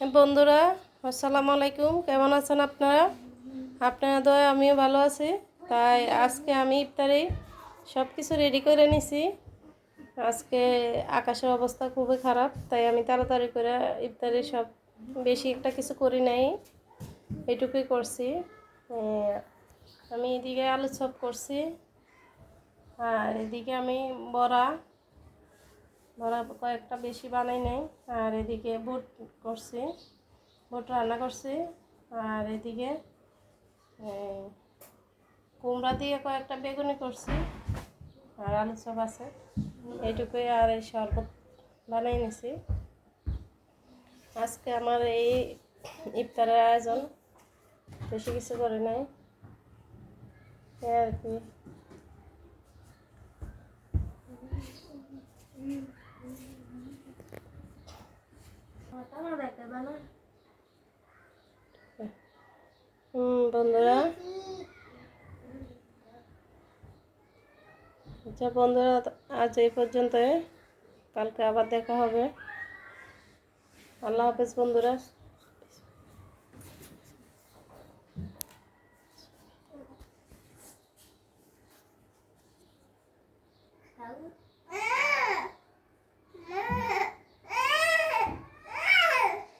বন্ধুরা, আসসালামু আলাইকুম। কেমন আছেন আপনারা? আপনারা দয়, আমিও ভালো আছি। তাই আজকে আমি ইফতারে সব কিছু রেডি করে নিছি। আজকে আকাশের অবস্থা খুবই খারাপ, তাই আমি তাড়াতাড়ি করে ইফতারে সব বেশি একটা কিছু করি নাই। এটুকুই করছি। আমি এদিকে আলু চপ করছি। আর এদিকে আমি বড়া বড়া কয়েকটা বেশি বানাই নাই। আর এদিকে বুট করছি, বুট রান্না করছি। আর এদিকে কুমড়া দিয়ে কয়েকটা বেগুনি করছি। আর আলু চপ আছে। এইটুকুই আর এই শরবত বানাই নিছি। আজকে আমার এই ইফতারের আয়োজন। বেশি কিছু করে নাই। আর কি। বন্ধুরা। আচ্ছা বন্ধুরা আজ এই পর্যন্ত। কালকে আবার দেখা হবে। আল্লাহ হাফেজ বন্ধুরা। Salud.